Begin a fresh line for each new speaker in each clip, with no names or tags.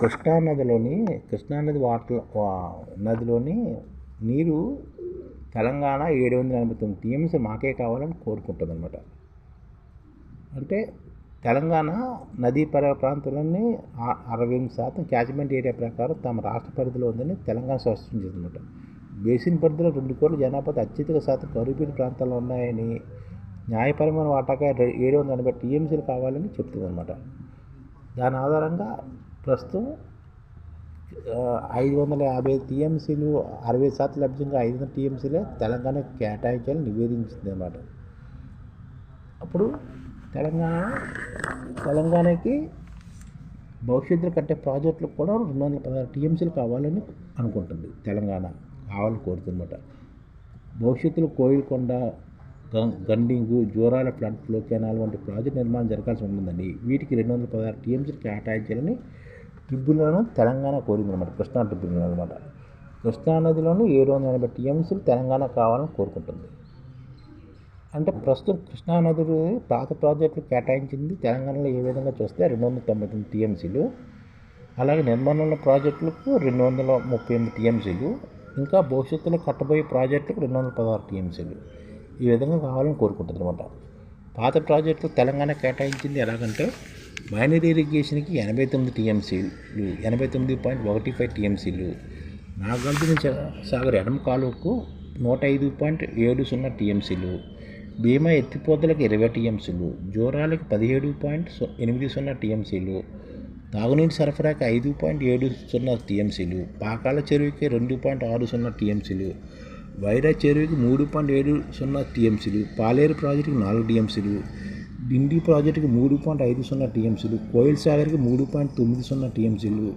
కృష్ణా నదిలోని కృష్ణా నది వాటర్ నదిలోని నీరు తెలంగాణ ఏడు వందల ఎనభై తొమ్మిది టీఎంసీ మాకే కావాలని కోరుకుంటుంది అనమాట అంటే తెలంగాణ నదీ పర ప్రాంతాలన్నీ అరవై ఎనిమిది శాతం క్యాచ్మెంట్ ఏరియా ప్రకారం తమ రాష్ట్ర పరిధిలో ఉందని తెలంగాణ స్పష్టం చేసిందన్నమాట. బేసిన్ పరిధిలో రెండు కోట్ల జనాభా అత్యధిక శాతం కరుపీడి ప్రాంతాల్లో ఉన్నాయని న్యాయపరమైన వాటాగా ఏడు వందల ఎనభై టీఎంసీలు కావాలని చెప్తుంది అనమాట దాని ఆధారంగా ప్రస్తుతం ఐదు వందల యాభై టీఎంసీలు అరవై శాతం లభ్యంగా ఐదు వందల టీఎంసీలే తెలంగాణ కేటాయించాలని నివేదించింది అన్నమాట. అప్పుడు తెలంగాణ తెలంగాణకి భవిష్యత్తులో కట్టే ప్రాజెక్టులు కూడా రెండు వందల పదహారు టీఎంసీలు కావాలని అనుకుంటుంది తెలంగాణ కావాలని కోరుతుందన్నమాట. భవిష్యత్తులో కోయిల్కొండ గండింగు జోరాల ఫ్లడ్ ఫ్లో కెనాల్ వంటి ప్రాజెక్ట్ నిర్మాణం జరగాల్సి ఉంటుందని వీటికి రెండు వందల పదహారు టీఎంసీలు కేటాయించాలని ట్రిబ్యునల్ను తెలంగాణ కోరిందనమాట కృష్ణా ట్రిబ్యునల్ అనమాట. కృష్ణానదిలోని ఏడు వందల ఎనభై టీఎంసీలు తెలంగాణ కావాలని కోరుకుంటుంది. అంటే ప్రస్తుతం కృష్ణానది పాత ప్రాజెక్టులు కేటాయించింది తెలంగాణలో ఏ విధంగా చూస్తే రెండు వందల తొంభై తొమ్మిది టీఎంసీలు అలాగే నిర్మాణంలో ప్రాజెక్టులకు రెండు వందల ముప్పై ఎనిమిది టీఎంసీలు ఇంకా భవిష్యత్తులో కట్టబోయే ప్రాజెక్టులకు రెండు వందల పదహారు టీఎంసీలు ఈ విధంగా కావాలని కోరుకుంటుంది అనమాట. పాత ప్రాజెక్టులు తెలంగాణ కేటాయించింది ఎలాగంటే మైనర్ ఇరిగేషన్కి ఎనభై తొమ్మిది టీఎంసీలు ఎనభై తొమ్మిది పాయింట్ ఒకటి ఫైవ్ టీఎంసీలు. నాగార్జున సాగర్ ఎడమ కాలువకు నూట ఐదు పాయింట్ ఏడు సున్నా టీఎంసీలు. భీమా ఎత్తిపోతలకు ఇరవై టీఎంసీలు. జోరాలకు పదిహేడు పాయింట్ ఎనిమిది సున్నా టీఎంసీలు. తాగునీటి సరఫరాకి ఐదు పాయింట్ ఏడు సున్నా టీఎంసీలు. పాకాల చెరువుకి రెండు పాయింట్ ఆరు సున్నా టీఎంసీలు. వైరా చెరువుకి మూడు పాయింట్ ఏడు సున్నా టీఎంసీలు. పాలేరు ప్రాజెక్టుకి నాలుగు టీఎంసీలు. డిండి ప్రాజెక్టుకి మూడు పాయింట్ ఐదు సున్నా టీఎంసీలు కోయిల్ సాగర్కి మూడు పాయింట్ తొమ్మిది సున్నా టీఎంసీలు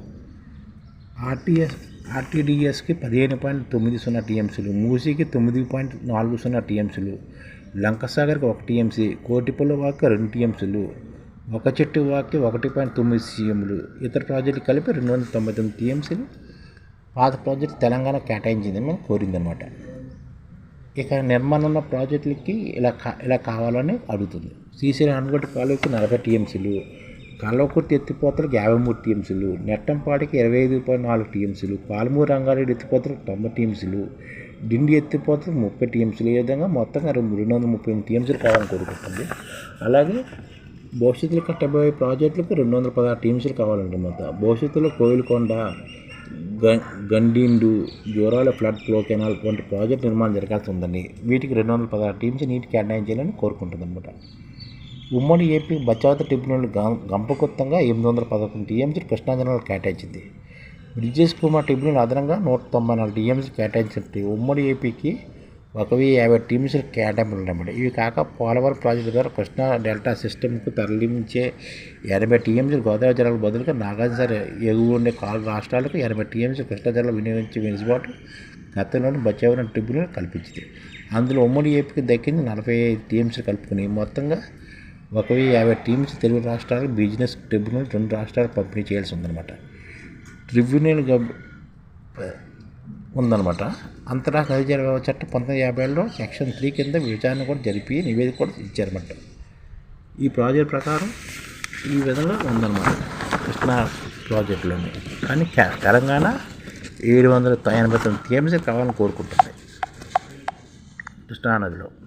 ఆర్టీఎస్ ఆర్టీడీఎస్కి పదిహేను పాయింట్ తొమ్మిది సున్నా టీఎంసీలు మూసీకి తొమ్మిది పాయింట్ నాలుగు సున్నా టీఎంసీలు లంకసాగర్కి ఒక టీఎంసీ కోటిపల్లి వాక్కి రెండు టీఎంసీలు ఒక చెట్టు వాక్కి ఒకటి పాయింట్ తొమ్మిది సీఎంలు ఇతర ప్రాజెక్టులు కలిపి రెండు వందల తొంభై తొమ్మిది టీఎంసీలు. పాత ప్రాజెక్టు తెలంగాణ కేటాయించిందని కోరిందనమాట. ఇక నిర్మాణంలో ప్రాజెక్టులకి ఇలా కా ఇలా కావాలని అడుగుతుంది. శ్రీశ్రీ అనుగొట్టు కాలువకి నలభై టీఎంసీలు కల్లకుర్తి ఎత్తిపోతలకు యాభై మూడు టీఎంసీలు నెట్టంపాడికి ఇరవై ఐదు పాయింట్ నాలుగు టీఎంసీలు పాలమూరు రంగారెడ్డి ఎత్తిపోతలకు తొంభై టీఎంసీలు డిండి ఎత్తిపోతలకు ముప్పై టీఎంసీలు. ఈ విధంగా మొత్తంగా రెండు వందల ముప్పై ఎనిమిది టీఎంసీలు కావాలని కోరుకుంటుంది. అలాగే భవిష్యత్తులో కట్టబోయే ప్రాజెక్టులకు రెండు వందల పదహారు టీఎంసీలు కావాలన్నమాట భవిష్యత్తులో కోయిలకొండ గండిండు జోరాల ఫ్లడ్ ఫ్లో కెనాల్ వంటి ప్రాజెక్ట్ నిర్మాణం జరగాల్సి ఉందని వీటికి రెండు వందల పదహారు టీమ్స్ నీటి కేటాయించాలని కోరుకుంటుందనమాట ఉమ్మడి ఏపీ బచావత ట్రిబ్యునల్ గంపకొత్తంగా ఎనిమిది వందల పదకొండు టీఎంసీ కృష్ణా జిల్లాలో కేటాయించింది. బ్రిజేష్ కుమార్ ట్రిబ్యునల్ అదనంగా నూట తొంభై నాలుగు టీఎంసీ కేటాయించినట్టు ఉమ్మడి ఏపీకి ఒకవి యాభై టీమ్స్ కేటాయింపులు ఉన్నాయన్నమాట ఇవి కాక పోలవరం ప్రాజెక్టు ద్వారా కృష్ణా డెల్టా సిస్టమ్కు తరలించే ఎనభై టీఎంసీలు గోదావరి జిల్లాకు బదులుగా నాగార్జున ఎగువ ఉండే కాలు రాష్ట్రాలకు ఎనభై టీఎంసీ కృష్ణా జిల్లా వినియోగించే వెనుకబాటు గతంలోని బచావరణ ట్రిబ్యునల్ కల్పించింది. అందులో ఉమ్మడి ఏపీకి దక్కింది నలభై ఐదు టీఎంసీలు కలుపుకుని మొత్తంగా ఒక యాభై టీమ్స్ తెలుగు రాష్ట్రాలకు బిజినెస్ ట్రిబ్యునల్ రెండు రాష్ట్రాలకు పంపిణీ చేయాల్సి ఉందన్నమాట. ట్రిబ్యునల్ ఉందన్నమాట. అంతరాష్ట్ర నది జల చట్టం పంతొమ్మిది యాభై ఏళ్ళలో సెక్షన్ త్రీ కింద విచారణ కూడా జరిపి నివేదిక కూడా ఇచ్చారన్నమాట. ఈ ప్రాజెక్ట్ ప్రకారం ఈ విధంగా ఉందన్నమాట. కృష్ణా ప్రాజెక్టులోని. కానీ తెలంగాణ ఏడు వందల ఎనభై తొమ్మిది టీఎంసీ కావాలని కోరుకుంటుంది. కృష్ణానదిలో.